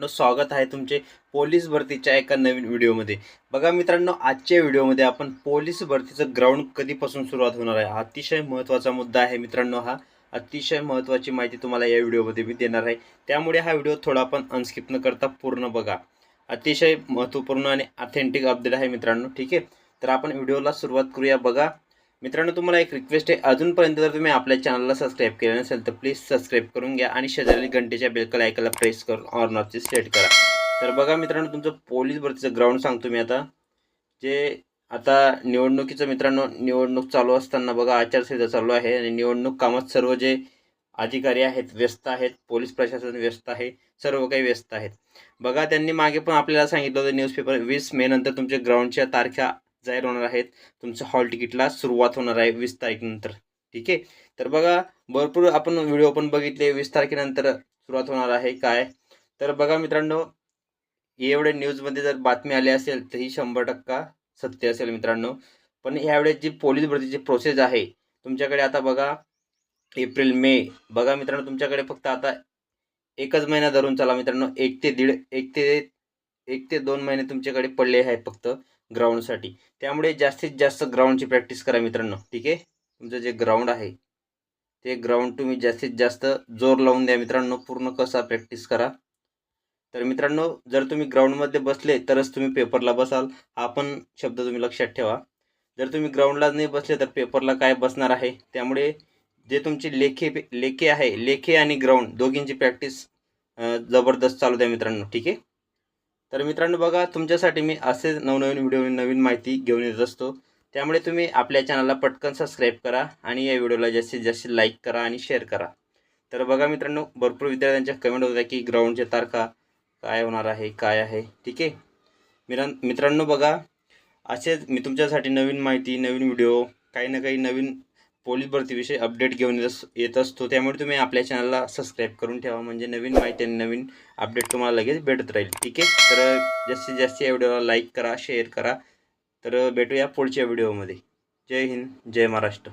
मित्रांनो स्वागत आहे तुमचे पोलीस भरतीच्या एका नवीन व्हिडिओमध्ये. बघा मित्रांनो आजच्या व्हिडिओमध्ये आपण पोलीस भरतीचं ग्राउंड कधीपासून सुरुवात होणार आहे? अतिशय महत्त्वाचा मुद्दा आहे मित्रांनो हा. अतिशय महत्त्वाची माहिती तुम्हाला या व्हिडिओमध्ये मी देणार आहे. त्यामुळे हा व्हिडिओ थोडा पण अनस्किप न करता पूर्ण बघा. अतिशय महत्त्वपूर्ण आणि ऑथेंटिक अपडेट आहे मित्रांनो ठीक आहे? तर आपण व्हिडिओला सुरुवात करूया. बघा मित्रांनो तुम्हाला एक रिक्वेस्ट आहे. अजूनपर्यंत जर तुम्ही आपल्या चॅनलला सबस्क्राईब केलं नसेल तर प्लीज सबस्क्राईब करून घ्या आणि शेजारी घंटेच्या बेलकला ऐकायला प्रेस करून ऑर सेट करा. तर बघा मित्रांनो तुमचं पोलीस भरतीचं ग्राउंड सांगतो मी आता. जे आता निवडणुकीचं मित्रांनो निवडणूक चालू असताना बघा आचारसंहिता चालू आहे आणि निवडणूक कामात सर्व जे अधिकारी आहेत व्यस्त आहेत पोलीस प्रशासन व्यस्त आहे सर्व काही व्यस्त आहेत. बघा त्यांनी मागे पण आपल्याला सांगितलं होतं न्यूजपेपर वीस मे नंतर तुमच्या ग्राउंडच्या तारखा जाहीर होणार आहेत. तुमचं हॉल तिकीटला सुरुवात होणार आहे वीस तारखेनंतर. ठीक आहे? तर बघा भरपूर आपण व्हिडिओ पण बघितले. वीस तारखेनंतर सुरुवात होणार आहे. काय? तर बघा मित्रांनो एवढे न्यूजमध्ये जर बातमी आली असेल तर ही शंभर टक्का सत्य असेल मित्रांनो. पण ह्यावेळेस जी पोलीस भरतीची प्रोसेस आहे तुमच्याकडे आता बघा एप्रिल मे. बघा मित्रांनो तुमच्याकडे फक्त आता एकच महिना धरून चला मित्रांनो. एक ते दीड एक ते एक ते दोन महिने तुमच्याकडे पडले आहे फक्त. ग्राउंडसाठी त्यामुळे जास्तीत जास्त ग्राउंडची प्रॅक्टिस करा मित्रांनो. ठीक आहे? तुमचं जे ग्राउंड आहे ते ग्राउंड तुम्ही जास्तीत जास्त जोर लावून द्या मित्रांनो. पूर्ण कसा प्रॅक्टिस करा. तर मित्रांनो जर तुम्ही ग्राउंडमध्ये बसले तरच तुम्ही पेपरला बसाल. हा पण शब्द तुम्ही लक्षात ठेवा. जर तुम्ही ग्राउंडला नाही बसले तर पेपरला काय बसणार आहे? त्यामुळे जे तुमचे लेखे लेखे आहे लेखे आणि ग्राउंड दोघींची प्रॅक्टिस जबरदस्त चालू द्या मित्रांनो. ठीक आहे? तर मित्रांनो बघा तुमच्यासाठी मी असे नवनवीन व्हिडिओ नवीन माहिती घेऊन येत असतो. त्यामुळे तुम्ही आपल्या चॅनलला पटकन सबस्क्राईब करा आणि या व्हिडिओला जास्तीत जास्त लाईक करा आणि शेअर करा. तर बघा मित्रांनो भरपूर विद्यार्थ्यांच्या कमेंट होत्या की ग्राउंडच्या तारखा काय होणार आहे काय आहे? ठीक आहे? मिरां मित्रांनो बघा असेच मी तुमच्यासाठी नवीन माहिती नवीन व्हिडिओ काही ना काही नवीन पोलीस भरतीविषयी अपडेट घेऊन येत येत असतो. त्यामुळे तुम्ही आपल्या चॅनलला सबस्क्राईब करून ठेवा. म्हणजे नवीन माहिती आणि नवीन अपडेट तुम्हाला लगेच भेटत राहील. ठीक आहे? तर जास्तीत जास्त या व्हिडिओला लाईक करा शेअर करा. तर भेटूया पुढच्या व्हिडिओमध्ये जय हिंद जय महाराष्ट्र.